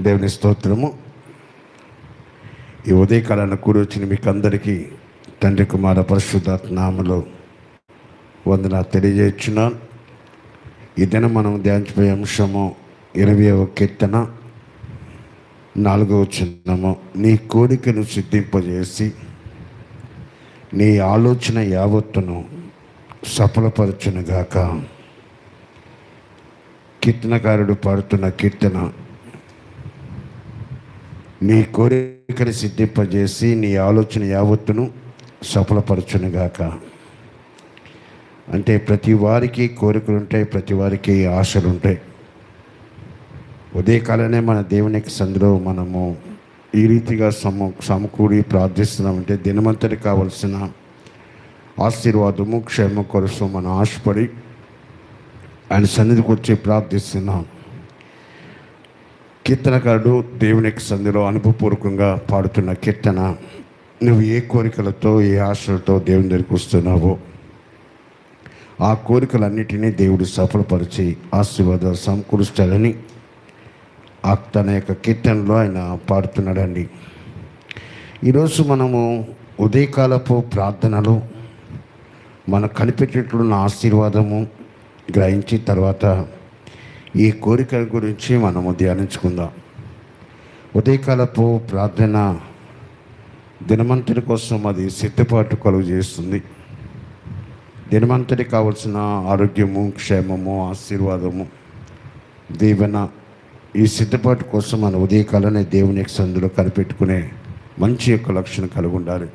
దేవుని స్తోత్రము. ఈ ఉదయకాలాన్ని కూడి వచ్చిన మీకు అందరికీ తండ్రి కుమార పరిశుద్ధాత్మ నామలో వందన తెలియజేస్తున్నాను ఈ దినం మనం ధ్యానించిపోయే అంశము ఇరవయవ కీర్తన నాలుగవ చిన్నము నీ కోరికను సిద్ధింపజేసి నీ ఆలోచన యావత్తును సఫలపరచునుగాక. కీర్తనకారుడు పాడుతున్న కీర్తన నీ కోరికను సిద్ధింపజేసి నీ ఆలోచన యావత్తును సఫలపరచునుగాక. అంటే ప్రతి వారికి కోరికలు ఉంటాయి ప్రతి వారికి ఆశలు ఉంటాయి. ఉదయకాలనే మన దేవునికి సందులో మనము ఈ రీతిగా సమ సమకూడి ప్రార్థిస్తున్నామంటే దినమంతటి కావలసిన ఆశీర్వాదము క్షేమ కొరసం మనం ఆశపడి ఆయన సన్నిధికి వచ్చి ప్రార్థిస్తున్నాం. కీర్తనకారుడు దేవునికి సంధిలో అనుభవపూర్వకంగా పాడుతున్న కీర్తన. నువ్వు ఏ కోరికలతో ఏ ఆశలతో దేవుని దగ్గరికి వస్తున్నావో ఆ కోరికలన్నిటినీ దేవుడు సఫలపరిచి ఆశీర్వాదాలు సమకూరుస్తాడని ఆ తన యొక్క కీర్తనలో ఆయన పాడుతున్నాడండి. ఈరోజు మనము ఉదయకాలపు ప్రార్థనలు మనకు కనిపెట్టేట్లున్న ఆశీర్వాదము గ్రహించి తర్వాత ఈ కోరికల గురించి మనము ధ్యానించుకుందాం. ఉదయకాలపు ప్రార్థన దినమంతటి కోసం అది సిద్ధపాటు కలుగు చేస్తుంది. దినమంతటి కావలసిన ఆరోగ్యము క్షేమము ఆశీర్వాదము దీవెన ఈ సిద్ధపాటు కోసం మన ఉదయకాలనే దేవుని యొక్క సందులో కనిపెట్టుకునే మంచి యొక్క లక్షణం కలిగి ఉండాలి.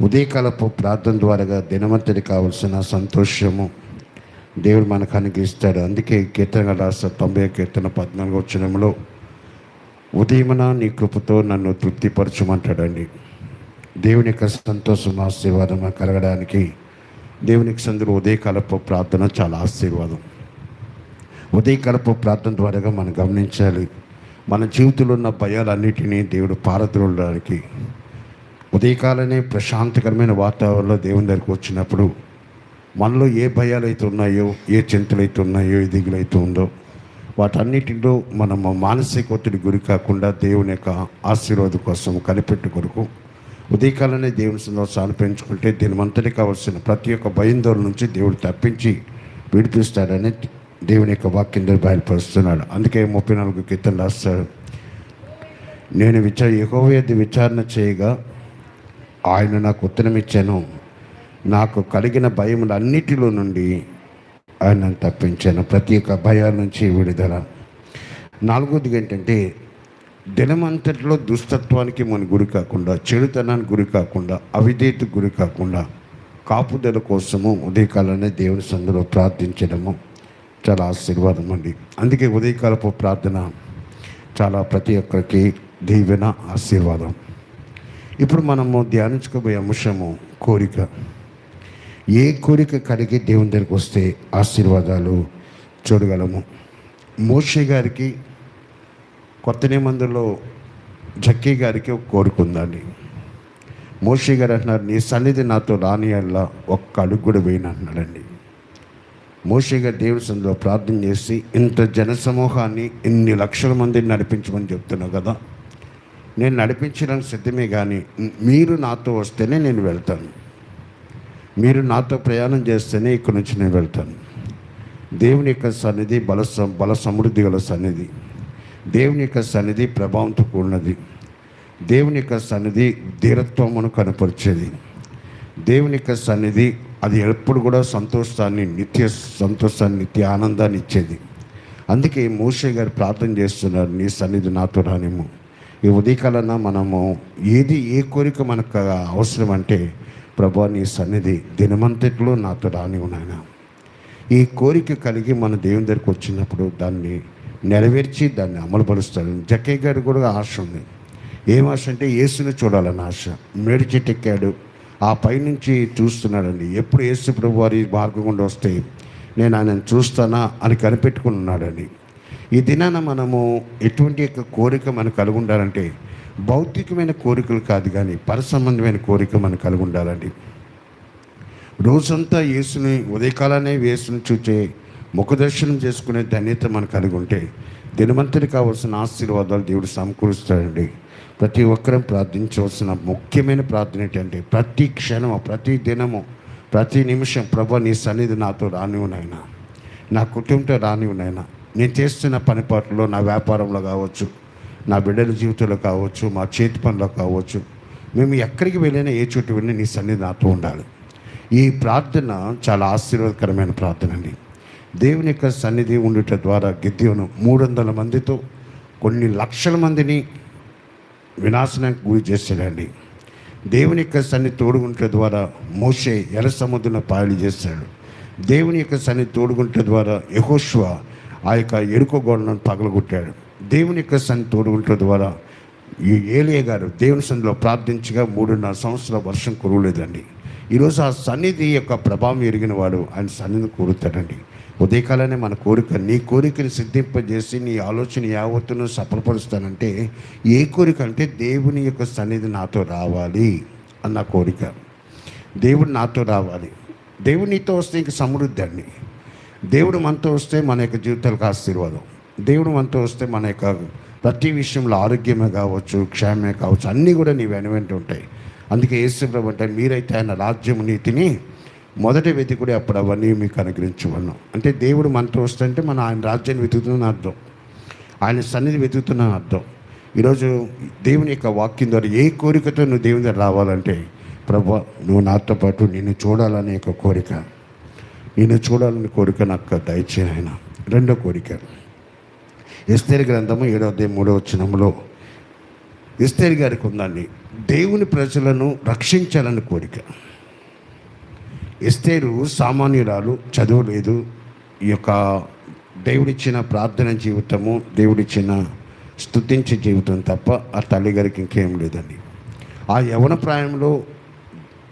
ఉదయకాలపు ప్రార్థన ద్వారాగా దినమంతటి కావలసిన సంతోషము దేవుడు మనకు అనుగ్రహిస్తాడు అందుకే కీర్తన రాష్ట్ర తొంభై కీర్తన పద్నాలుగో వచ్చినంలో ఉదయమున నీ కృపతో నన్ను తృప్తిపరచమంటాడండి. దేవుని యొక్క సంతోషం ఆశీర్వాదం కలగడానికి దేవునికి సందులో ఉదయకాలపు ప్రార్థన చాలా ఆశీర్వాదం. ఉదయకాలపు ప్రార్థన ద్వారాగా మనం గమనించాలి. మన జీవితంలో ఉన్న భయాలన్నిటినీ దేవుడు పారద్రోలడానికి ఉదయకాలనే ప్రశాంతకరమైన వాతావరణంలో దేవుని దగ్గరికి వచ్చినప్పుడు మనలో ఏ భయాలు అయితే ఉన్నాయో ఏ చింతలు అయితే ఉన్నాయో ఏ దిగులు అయితే ఉందో వాటన్నిటిలో మనము మానసిక ఒత్తిడి గురి కాకుండా దేవుని యొక్క ఆశీర్వాదం కోసం కనిపెట్టు కొరకు ఉదయకాలనే దేవుని సంతోషాలు పెంచుకుంటే దీనిమంతటి కావాల్సిన ప్రతి ఒక్క భయందోళ నుంచి దేవుడు తప్పించి విడిపిస్తాడని దేవుని యొక్క వాక్యం బయలుపరుస్తున్నాడు. అందుకే ముప్పై నాలుగు కీర్తన రాస్తాడు నేను విచార ఎగోవేది విచారణ చేయగా ఆయన నాకు ఉత్తరం ఇచ్చాను నాకు కలిగిన భయములన్నిటిలో నుండి ఆయన తప్పించాను. ప్రతి ఒక్క భయాల నుంచి విడుదల. నాలుగోది ఏంటంటే దినమంతటిలో దుస్తత్వానికి మన గురి కాకుండా చెడుతనానికి గురి కాకుండా అవిధేయతకు గురి కాకుండా కాపుదల కోసము ఉదయకాలనే దేవుని సందులో ప్రార్థించడము చాలా ఆశీర్వాదం అండి. అందుకే ఉదయకాలపు ప్రార్థన చాలా ప్రతి ఒక్కరికి దీవెన ఆశీర్వాదం. ఇప్పుడు మనము ధ్యానించుకోబోయే అంశము కోరిక. ఏ కోరిక కలిగి దేవుని దగ్గరికి వస్తే ఆశీర్వాదాలు చూడగలము. మోషే గారికి కొత్త నిబంధనలో జక్కీ గారికి ఒక కోరిక ఉందండి. మోషే గారు అంటున్నారు నీ సన్నిధి నాతో రానియల్లా ఒక్క అడుగు కూడా వేయను అంటున్నాడండి. మోషే గారు దేవుడి సందులో ప్రార్థన చేసి ఇంత జనసమూహాన్ని ఇన్ని లక్షల మందిని నడిపించమని చెప్తున్నావు కదా. నేను నడిపించడానికి సిద్ధమే కానీ మీరు నాతో వస్తేనే నేను వెళ్తాను. మీరు నాతో ప్రయాణం చేస్తేనే ఇక్కడి నుంచి నేను వెళ్తాను. దేవుని యొక్క సన్నిధి బల స- బల సమృద్ధి గల సన్నిధి. దేవుని యొక్క సన్నిధి ప్రభావంతో కూడినది. దేవుని యొక్క సన్నిధి ధీరత్వమును కనపరిచేది. దేవుని యొక్క సన్నిధి అది ఎప్పుడు కూడా సంతోషాన్ని నిత్య సంతోషాన్ని నిత్య ఆనందాన్ని ఇచ్చేది. అందుకే మోషే గారు ప్రార్థన చేస్తున్నారు నీ సన్నిధి నాతో రానిమో ఈ ఉదయకాలన మనము ఏది ఏ కోరిక మనకు అవసరం అంటే ప్రభా నీ సన్నిధి దినమంతట్లో నాతో రాని ఉన్నాయన ఈ కోరిక కలిగి మన దేవుని దగ్గరికి వచ్చినప్పుడు దాన్ని నెరవేర్చి దాన్ని అమలుపరుస్తాడు జక్కయ్య గారు కూడా ఆశ ఉంది. ఏం ఆశ అంటే యేసుని చూడాలని ఆశ. మేడి ఆ పైనుంచి చూస్తున్నాడండి. ఎప్పుడు యేసు ప్రభు వారి మార్గం గుండా వస్తే నేను ఆయనను చూస్తానా అని కనిపెట్టుకుని ఉన్నాడండి. ఈ దినాన మనము ఎటువంటి యొక్క కోరిక మనకు కలిగి ఉండాలంటే భౌతికమైన కోరికలు కాదు కానీ పరసంబంధమైన కోరిక మనం కలిగి ఉండాలండి. రోజంతా యేసుని ఉదయకాలనే యేసుని చూచే ముఖదర్శనం చేసుకునే ధన్యత మనం కలిగి ఉంటే దినమంతటి కావాల్సిన ఆశీర్వాదాలు దేవుడు సమకూరుస్తాడండి. ప్రతి ఒక్కరం ప్రార్థించవలసిన ముఖ్యమైన ప్రార్థన ఏంటంటే ప్రతి క్షణము ప్రతి దినము ప్రతి నిమిషం ప్రభు నీ సన్నిధి నాతో రానివు నాయనా. నా కుటుంబంతో రానివు నాయనా. నేను చేస్తున్న పనిపాట్లలో నా వ్యాపారంలో కావచ్చు నా బిడ్డల జీవితంలో కావచ్చు మా చేతి పనిలో కావచ్చు మేము ఎక్కడికి వెళ్ళినా ఏ చోటు వెళ్ళినా నీ సన్నిధి నాతో ఉండాలి. ఈ ప్రార్థన చాలా ఆశీర్వాదకరమైన ప్రార్థన అండి. దేవుని యొక్క సన్నిధి ఉండుట ద్వారా గిద్యోను మూడు వందల మందితో కొన్ని లక్షల మందిని వినాశనానికి గురి చేశాడండి. దేవుని యొక్క సన్నిధి తోడుగుంట ద్వారా మోషే ఎర్ర సముద్రం పాయలు చేశాడు. దేవుని యొక్క సన్నిధి తోడుగుంట ద్వారా యహోష్వ ఆ యొక్క ఎరుక గోడను పగలగొట్టాడు. దేవుని యొక్క సన్నిధి తోడుగుంట ద్వారా ఈ ఏలియ గారు దేవుని సన్నిధిలో ప్రార్థించగా మూడున్నర సంవత్సరాల వర్షం కురవలేదండి. ఈరోజు ఆ సన్నిధి యొక్క ప్రభావం ఎరిగిన వాడు ఆయన సన్నిధిని కోరుతాడండి. ఉదయకాలనే మన కోరిక నీ కోరికని సిద్ధింపజేసి నీ ఆలోచన యావత్తును సఫలపరుస్తానంటే ఏ కోరిక అంటే దేవుని యొక్క సన్నిధి నాతో రావాలి అన్న కోరిక. దేవుడు నాతో రావాలి. దేవునితో వస్తే ఇంక సమృద్ధి అండి. దేవుడు మనతో వస్తే మన యొక్క జీవితాలకు ఆశీర్వాదం. దేవుడు మనతో వస్తే మన యొక్క ప్రతి విషయంలో ఆరోగ్యమే కావచ్చు క్షేమే కావచ్చు అన్నీ కూడా నీ వెను వెంట ఉంటాయి. అందుకే యేసుప్రభు అంటే మీరైతే ఆయన రాజ్యం నీతిని మొదటి వెతికుడే అప్పుడు అవన్నీ మీకు అనుగ్రహించవలను అంటే దేవుడు మనతో వస్తుంటే మనం ఆయన రాజ్యాన్ని వెతుకుతున్న అర్థం. ఆయన సన్నిధి వెతుకుతున్న అర్థం. ఈరోజు దేవుని యొక్క వాక్యం ద్వారా ఏ కోరికతో నువ్వు దేవుని దగ్గర రావాలంటే ప్రభు నువ్వు నాతో పాటు నిన్ను చూడాలనే ఒక కోరిక. నిన్ను చూడాలని కోరిక నాకు దయచేయన ఆయన రెండో కోరిక. ఎస్తేరి గ్రంథము ఏడో అధ్యాయం మూడో వచ్చినములో ఎస్తేరి గారికి ఉందండి దేవుని ప్రజలను రక్షించాలని కోరిక. ఎస్తేరు సామాన్యురాలు చదవలేదు. ఈ యొక్క దేవుడిచ్చిన ప్రార్థన జీవితము దేవుడిచ్చిన స్థుతించే జీవితం తప్ప ఆ తల్లి గారికి ఇంకేం లేదండి. ఆ యవన ప్రాయంలో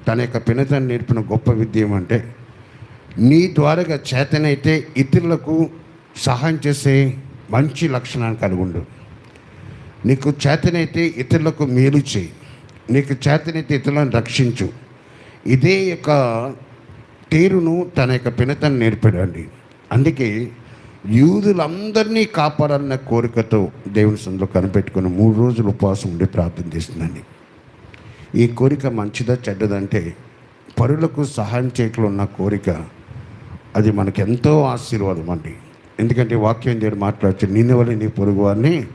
తన యొక్క పినతను నేర్పిన గొప్ప విద్య ఏమంటే నీ ద్వారాగా చేతనైతే ఇతరులకు సహాయం చేసే మంచి లక్షణాన్ని కలిగి ఉండు. నీకు చేతనైతే ఇతరులకు మేలు చేయి. నీకు చేతనైతే ఇతరులను రక్షించు. ఇదే యొక్క తీరును తన యొక్క పినతను నేర్పడండి. అందుకే యూదులందరినీ కాపాడాలన్న కోరికతో దేవుని సందులో కనిపెట్టుకుని మూడు రోజులు ఉపవాసం ఉండి ప్రార్థన చేస్తుందండి. ఈ కోరిక మంచిదా చెడ్డదంటే పరులకు సహాయం చేయట్లో ఉన్న కోరిక అది మనకెంతో ఆశీర్వాదం అండి. ఎందుకంటే వాక్యం దేవుడు మాట్లాడుతూ నిన్న వల్ల నీ పొరుగు వారిని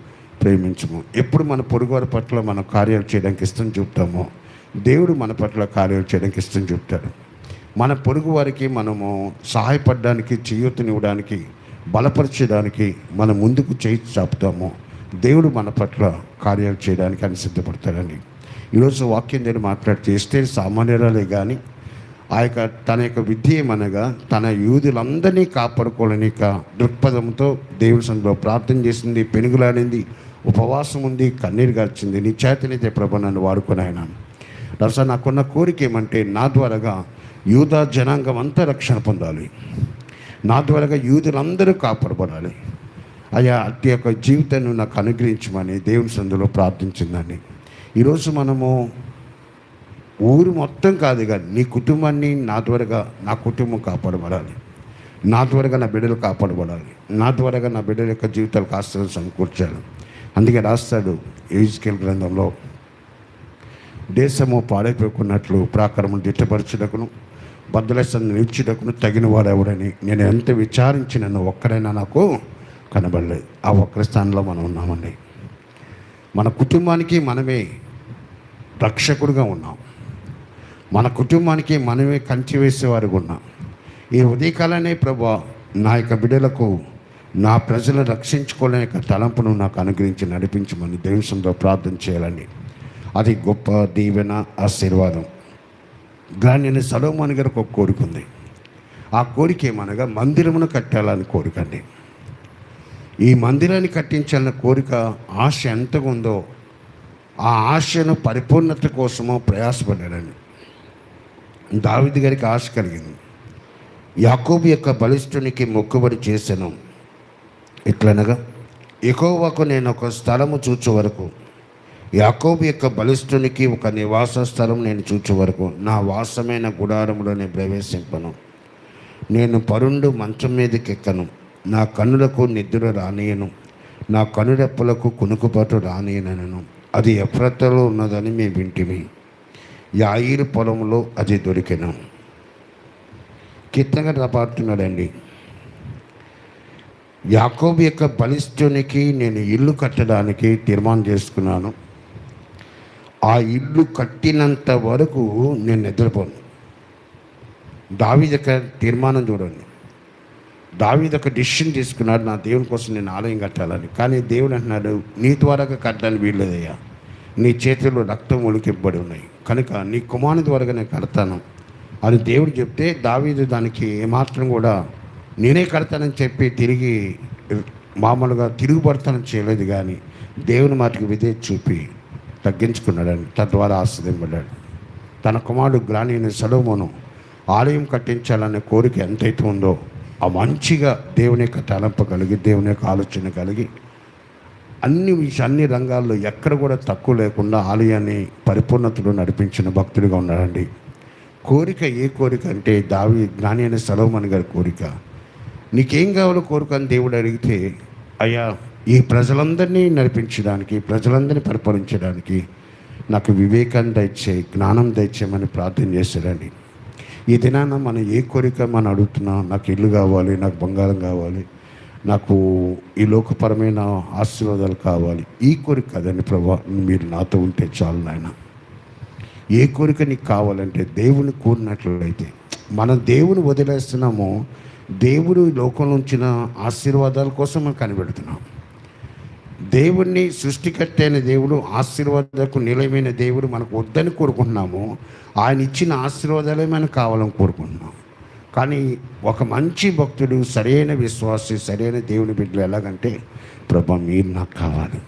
ప్రేమించము. ఎప్పుడు మన పొరుగువారి పట్ల మనం కార్యాలు చేయడానికి ఇష్టం చూపుతామో దేవుడు మన పట్ల కార్యాలు చేయడానికి ఇష్టం చూపుతాడు. మన పొరుగు వారికి మనము సహాయపడడానికి చేయూతనివ్వడానికి బలపరచడానికి మనం ముందుకు చేయి చాపుతామో దేవుడు మన పట్ల కార్యాలు చేయడానికి అని సిద్ధపడతాడండి. ఈరోజు వాక్యం నేను మాట్లాడితే ఇస్తే సామాన్యురాలే కానీ ఆ యొక్క తన యొక్క విద్య ఏమనగా తన యూదులందరినీ కాపాడుకోవాలని యొక్క దృక్పథంతో దేవుడి సంఘంలో ప్రార్థన చేసింది పెనుగులాడింది ఉపవాసం ఉంది కన్నీరు గార్చింది. నీ చేతనైతే ప్రభు నన్ను వాడుకొని ఆయన. రస నాకున్న కోరిక ఏమంటే నా ద్వారాగా యూదా జనాంగం అంతా రక్షణ పొందాలి. నా ద్వారాగా యూదులందరూ కాపాడబడాలి. అయ్యా అతి యొక్క జీవితాన్ని నాకు అనుగ్రహించమని దేవుని సందులో ప్రార్థించిందని ఈరోజు మనము ఊరు మొత్తం కాదు కానీ నీ కుటుంబాన్ని నా త్వరగా నా కుటుంబం కాపాడబడాలి. నా త్వరగా నా బిడ్డలు కాపాడబడాలి. నా త్వరగా నా బిడ్డల యొక్క జీవితాలకు ఆశ్రయం సమకూర్చాలి. అందుకే రాస్తాడు ఏజ్కేల్ గ్రంథంలో దేశము పాడైపోకున్నట్లు ప్రాకారములు దిట్టపరచుటకును బద్దలసను నిలిచుటకును తగిన వాడెవడని నేను ఎంత విచారించినను ఒక్కరైనా నాకు కనబడలేదు. ఆ ఒక్కరి స్థానంలో మనం ఉన్నామండి. మన కుటుంబానికి మనమే రక్షకుడుగా ఉన్నాం. మన కుటుంబానికి మనమే కంచి వేసేవారు ఉన్నాం. ఈ ఉదయకాలనే ప్రభా నా యొక్క బిడ్డలకు నా ప్రజలు రక్షించుకోలేని యొక్క తలంపును నాకు అనుగ్రహించి నడిపించమని దేవునితో ప్రార్థన చేయాలండి అది గొప్ప దీవెన ఆశీర్వాదం. కానీ సలోమాన్ గారికి ఒక కోరిక ఉంది. ఆ కోరిక ఏమనగా మందిరమును కట్టాలని కోరిక అండి. ఈ మందిరాన్ని కట్టించాలన్న కోరిక ఆశ ఎంతగా ఉందో ఆ ఆశను పరిపూర్ణత కోసమో ప్రయాసపడ్డాడండి. దావిది గారికి ఆశ కలిగింది. యాకోబు యొక్క బలిష్ఠునికి మొక్కుబడి చేశాను. ఎట్లనగా ఎకోవకు నేను ఒక స్థలము చూచే వరకు యాకోబు యొక్క బలిష్ఠునికి ఒక నివాస స్థలం నేను చూచే వరకు నా వాసమైన గుడారములోనే నేను ప్రవేశింపను. నేను పరుండు మంచం మీదకి ఎక్కను. నా కన్నులకు నిద్ర రానియను. నా కనురెప్పలకు కునుకుపాటు రానియనను. అది ఎఫ్రతలో ఉన్నదని మేము వింటిమి. యాయిరు పొలంలో అది దొరికెను. కీర్తనగా పాడుతున్నాడండి. యాకోబు యొక్క బలిష్ఠునికి నేను ఇల్లు కట్టడానికి తీర్మానం చేసుకున్నాను. ఆ ఇల్లు కట్టినంత వరకు నేను నిద్రపోను. దావి యొక్క తీర్మానం చూడండి. దావీద్ యొక్క డిసిషన్ తీసుకున్నాడు నా దేవుని కోసం నేను ఆలయం కట్టాలని. కానీ దేవుడు అంటున్నాడు నీ ద్వారాగా కట్టడానికి వీల్లేదయ్యా. నీ చేతిలో రక్తం ఉలికిబ్బడి ఉన్నాయి. కనుక నీ కుమారుని ద్వారాగా నేను కడతాను. అని దేవుడు చెప్తే దావీదు దానికి ఏమాత్రం కూడా నేనే కడతానని చెప్పి తిరిగి మామూలుగా తిరుగుబడతానని చేయలేదు కానీ దేవుని మాటకి విధే చూపి తగ్గించుకున్నాడని తద్వారా ఆశ్రదింపడ్డాడు తన కుమారుడు గ్రాణీని సలోమోను ఆలయం కట్టించాలనే కోరిక ఎంతైతే ఉందో ఆ మంచిగా దేవుని యొక్క తలంపు కలిగి దేవుని యొక్క ఆలోచన కలిగి అన్ని అన్ని రంగాల్లో ఎక్కడ కూడా తక్కువ లేకుండా ఆలయాన్ని పరిపూర్ణతలో నడిపించిన భక్తుడిగా ఉన్నాడండి కోరిక ఏ కోరిక అంటే దావి జ్ఞాని అనే సలోమన్ గారి కోరిక. నీకేం కావాలో కోరిక అని దేవుడు అడిగితే అయ్యా ఈ ప్రజలందరినీ నడిపించడానికి ప్రజలందరినీ పరిపాలించడానికి నాకు వివేకాన్ని దయచే జ్ఞానం దయచేయమని ప్రార్థన చేశాడండి ఈ దినాన మనం ఏ కోరిక మనం అడుగుతున్నాం నాకు ఇల్లు కావాలి నాకు బంగారం కావాలి నాకు ఈ లోకపరమైన ఆశీర్వాదాలు కావాలి. ఈ కోరిక కదండి ప్రభా మీరు నాతో ఉంటే చాలు నాయన. ఏ కోరిక నీకు కావాలంటే దేవుని కోరినట్లయితే మనం దేవుని వదిలేస్తున్నామో దేవుడు ఈ లోకంలో ఉంచిన ఆశీర్వాదాల కోసం మనం కనిపెడుతున్నాం. దేవుణ్ణి సృష్టికర్త అయిన దేవుడు ఆశీర్వాదకు నిలయమైన దేవుడు మనకు వద్దని కోరుకుంటున్నాము ఆయన ఇచ్చిన ఆశీర్వాదాలే మనం కావాలని కోరుకుంటున్నాం. కానీ ఒక మంచి భక్తుడు సరైన విశ్వాసి సరైన దేవుని బిడ్డలు ఎలాగంటే ప్రభా మీరు నాకు కావాలి.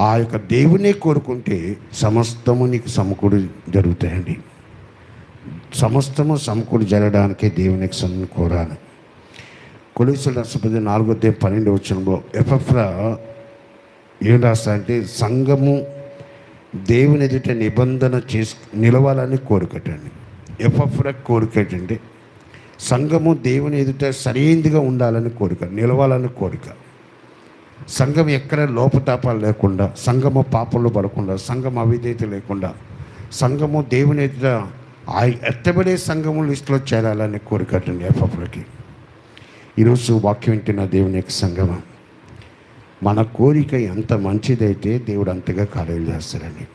ఆ యొక్క దేవునే కోరుకుంటే సమస్తము నీకు సమకూడు జరుగుతాయండి. సమస్తము సమకూడు జరగడానికే దేవునికి సన్ను కోరాలి. కొలీసుల రాష్ట్రపతి నాలుగో దేవ పన్నెండు వచ్చినప్పుడు ఎఫ్ఎఫ్రా ఏం రాస్తా అంటే సంఘము దేవుని ఎదుట నిబంధన చేసు నిలవాలని కోరుకటండి ఎఫ్ఎఫ్రా కోరిక ఏంటంటే సంఘము దేవుని ఎదుట సరైనదిగా ఉండాలని కోరిక నిలవాలని కోరిక. సంఘం ఎక్కడ లోపతాపాలు లేకుండా సంఘము పాపంలో పడకుండా సంఘం అవిధేత లేకుండా సంఘము దేవుని ఎదుట ఆ ఎత్తబడే సంఘము లిస్టులో చేరాలని కోరికటండి ఎఫ్ఎఫ్లకి ఈరోజు వాక్యం వింటున్న దేవుని యొక్క సంగమం మన కోరిక ఎంత మంచిదైతే దేవుడు అంతగా కార్యాలు చేస్తారని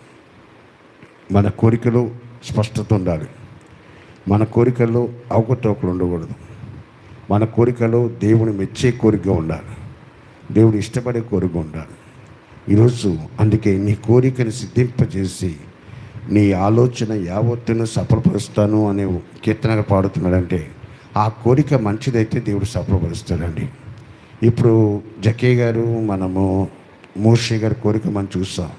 మన కోరికలో స్పష్టత ఉండాలి. మన కోరికల్లో అవకతవకలు ఉండకూడదు. మన కోరికలో దేవుని మెచ్చే కోరిక ఉండాలి. దేవుడు ఇష్టపడే కోరిక ఉండాలి. ఈరోజు అందుకే నీ కోరికను సిద్ధింపజేసి నీ ఆలోచన యావత్తును సఫలపరుస్తాను అనే కీర్తనగా పాడుతున్నాడంటే ఆ కోరిక మంచిదైతే దేవుడు సఫలపరుస్తాడండి. ఇప్పుడు జకే గారు మనము మోషే గారి కోరిక మనం చూస్తాం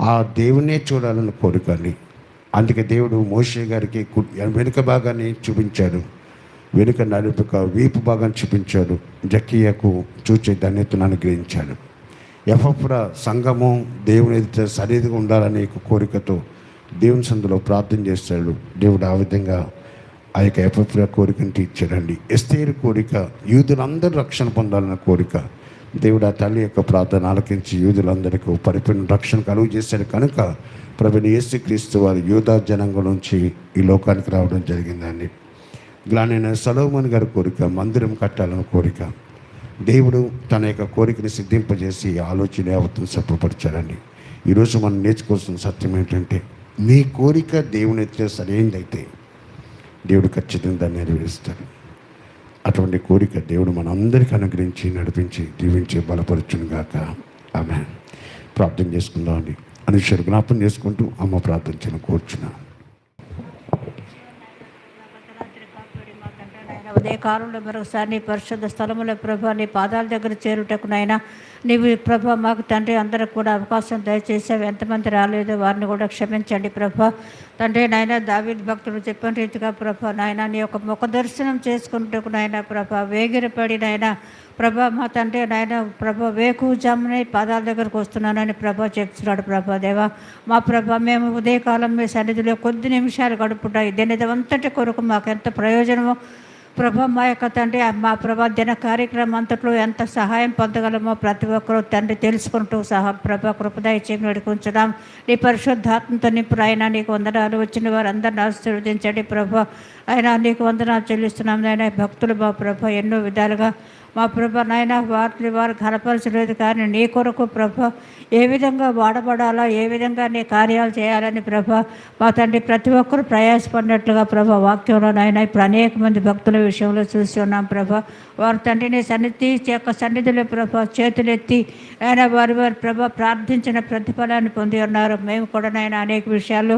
ఆ దేవునే చూడాలని కోరిక అండి. అందుకే దేవుడు మోషే గారికి కు- వెనుక భాగాన్ని చూపించాడు. వెనుక నలుపుక వీపు భాగాన్ని చూపించాడు. జక్కయ్యకు చూచే ధన్యతను అనుగ్రహించాడు. ఎఫ్ఎఫ్రా సంఘము దేవుని ఎదుట సరిదిగా ఉండాలనే కోరికతో దేవుని సందులో ప్రార్థన చేస్తాడు. దేవుడు ఆ విధంగా ఆ యొక్క ఎఫ్ఎఫ్రా కోరికను తీర్చాడండి. ఎస్తేరు కోరిక యూదులందరూ రక్షణ పొందాలన్న కోరిక. దేవుడు ఆ తల్లి యొక్క ప్రార్థన ఆలకించి యూదులందరికీ పరిపూర్ణ రక్షణ కలుగు చేశాడు. కనుక ప్రభుని యేసుక్రీస్తు వారు యూదా జనాంగం నుంచి ఈ లోకానికి రావడం జరిగిందండి. గ్లానైన సలోమన్ గారి కోరిక మందిరం కట్టాలని కోరిక దేవుడు తన యొక్క కోరికని సిద్ధింపజేసి ఆలోచన యావత్తును సఫలపరిచాడండి ఈరోజు మనం నేర్చుకోవాల్సిన సత్యం ఏంటంటే నీ కోరిక దేవుని ఎత్తే సరైనదైతే దేవుడు ఖచ్చితంగా దాన్ని నెరవేరుస్తాడు. అటువంటి కోరిక దేవుడు మనందరికీ అనుగ్రహించి నడిపించి దీవించి బలపరచునుగాక. ఆమె ప్రార్థన చేసుకుందామని అండి జ్ఞాపం చేసుకుంటూ అమ్మ ప్రార్థించిన కోర్చున్నాను ఉదయ కాలంలో మరొకసారి నీ పరిశుద్ధ స్థలములో ప్రభా నీ పాదాల దగ్గర చేరుటకు నీవు ప్రభా మాకు తండ్రి అందరికి కూడా అవకాశం దయచేసావు. ఎంతమంది రాలేదో వారిని కూడా క్షమించండి ప్రభా. తండ్రి నాయన దావిద్ భక్తులు చెప్పిన రీతిగా ప్రభ నాయన నీ యొక్క ముఖ దర్శనం చేసుకుంటకు నాయన ప్రభా వేగిరపడి నాయన ప్రభా మా తండ్రి నాయన ప్రభ వేకుజామునే పాదాల దగ్గరకు వస్తున్నానని ప్రభా చెప్తున్నాడు ప్రభా దేవా. మా ప్రభా మేము ఉదయకాలం మీ సన్నిధిలో కొద్ది నిమిషాలు గడుపుట అంతటి కొరకు మాకు ఎంత ప్రయోజనమో ప్రభా మా యొక్క తండ్రి మా ప్రభా దిన కార్యక్రమం అంతట్లో ఎంత సహాయం పొందగలమో ప్రతి ఒక్కరూ తండ్రి తెలుసుకుంటూ సహా ప్రభా కృపదయచేమి వేడుకుంటున్నాం నీ పరిశుద్ధాత్మతో నింపు ఆయన నీకు వందనాలు వచ్చిన వారందరిని ఆశీర్వదించండి ప్రభా. ఆయన నీకు వందనాలు చెల్లిస్తున్నాం. ఆయన భక్తులు మా ప్రభ ఎన్నో విధాలుగా మా ప్రభ నాయన వారిని వారు కనపరచలేదు కానీ నీ కొరకు ప్రభ ఏ విధంగా వాడబడాలో ఏ విధంగా నీ కార్యాలు చేయాలని ప్రభ మా తండ్రి ప్రతి ఒక్కరు ప్రయాసపడినట్లుగా ప్రభ వాక్యంలో నాయన ఇప్పుడు అనేక మంది భక్తుల విషయంలో చూసి ఉన్నాం ప్రభ. వారి తండ్రిని సన్నిధి యొక్క సన్నిధిలో ప్రభ చేతులెత్తి ఆయన వారి వారి ప్రభ ప్రార్థించిన ప్రతిఫలాన్ని పొంది ఉన్నారు. మేము కూడా నాయన అనేక విషయాలు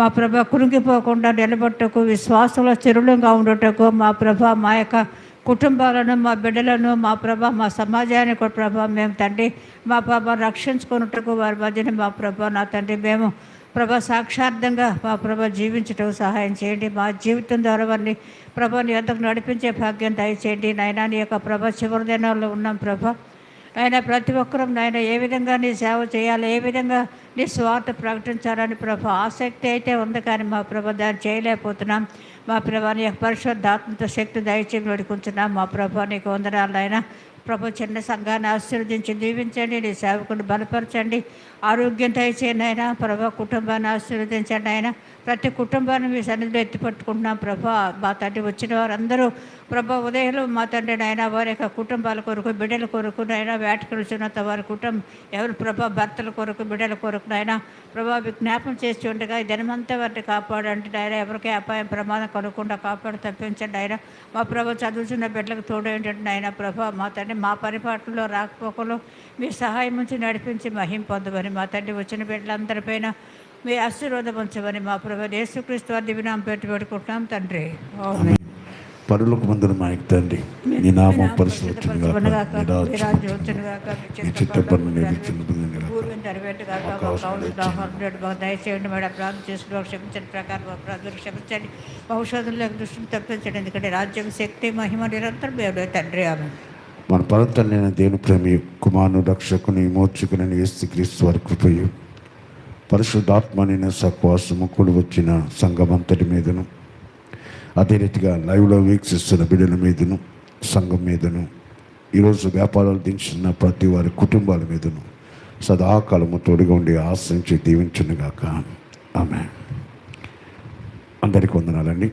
మా ప్రభ కురింగిపోకుండా నిలబట్టకు విశ్వాసంలో చిరులంగా ఉండటకు మా ప్రభ మా యొక్క కుటుంబాలను మా బిడ్డలను మా ప్రభ మా సమాజాన్ని కూడా ప్రభ మేము తండ్రి మా ప్రభ రక్షించుకున్నట్టుకు వారి మధ్యన మా ప్రభ నా తండ్రి మేము ప్రభ సాక్షార్థంగా మా ప్రభ జీవించటం సహాయం చేయండి. మా జీవితం ద్వారా వారిని ప్రభని ఎంతకు నడిపించే భాగ్యం దయచేయండి. నాయనా నీ యొక్క ప్రభ చివరి దినాల్లో ఉన్నాం ప్రభ. ఆయన ప్రతి ఒక్కరూ నాయన ఏ విధంగా నీ సేవ చేయాలి ఏ విధంగా నీ స్వార్థ ప్రకటించాలని ప్రభ ఆసక్తి అయితే ఉంది కానీ మా ప్రభ దాన్ని చేయలేకపోతున్నాం. మా ప్రభా నీ యొక్క పరిశుద్ధాత్మతో శక్తి దయచేసి వేడుకుంటున్నాం. మా ప్రభా నీకు వందనాలు ఆయన ప్రభు చిన్న సంఘాన్ని ఆశీర్వదించి దీవించండి నీ సేవకుని బలపరచండి. ఆరోగ్యం దయచేయండి ఆయన ప్రభా కుటుంబాన్ని ఆశీర్వదించండి ఆయన ప్రతి కుటుంబాన్ని మీ సన్నిధిలో ఎత్తి పట్టుకుంటున్నాం ప్రభా. మా తండ్రి వచ్చిన వారందరూ ప్రభా ఉదయంలో మా తండ్రి నాయన వారి యొక్క కుటుంబాల కొరకు బిడ్డల కొరకు నాయన వేటకు చిన్నత వారి కుటుంబం ఎవరు ప్రభా భర్తల కొరకు బిడ్డల కొరకు నాయన ప్రభా విజ్ఞాపం చేసి ఉండగా ఈ దినమంతా వారిని కాపాడండి నాయన. ఎవరికి అపాయం ప్రమాదం కలగకుండా కాపాడు తప్పించండి ఆయన మా ప్రభా చదువుతున్న బిడ్డలకు తోడు ఏంటంటే నాయన ప్రభా. మా తండ్రి మా పరిపాట్లలో రాకపోకలో మీ సహాయం నుంచి నడిపించి మహిం పొందమని మా తండ్రి వచ్చిన బిడ్డలందరిపైన మీ ఆశీర్వాదం ఉంచమని మా ప్రభు యేసుక్రీస్తు వారి దివినాం పెట్టి పెట్టుకుంటున్నాం తండ్రి. పరులకు మందులు మా యొక్క తండ్రి నీ నామం దయచేయండి మేడం. ప్రార్థన చేసుకుని క్షమించండి ప్రకారం ప్రార్థన క్షమించండి. భవిష్యత్తులోకి దృష్టిని తప్పించండి ఎందుకంటే రాజ్యం శక్తి మహిమ నిరంతరం దేవుడే తండ్రి. ఆమె మన పరంతలైన దేవుని ప్రేమి కుమారుని రక్షకుని మోర్చుకుని యేసుక్రీస్తు వారి కృపయు. పరిశుద్ధాత్మనైన సహవాసము కూడి వచ్చిన సంఘమంతటి మీదను అదే రీతిగా లైవ్లో వీక్షిస్తున్న బిడ్డల మీదను సంఘం మీదను ఈరోజు వ్యాపారాలు దించిన ప్రతి వారి కుటుంబాల మీదను సదాకాలము తోడుగా ఉండి ఆశ్రయించి దీవించునుగాక. ఆమె అందరికీ వందనాలండి.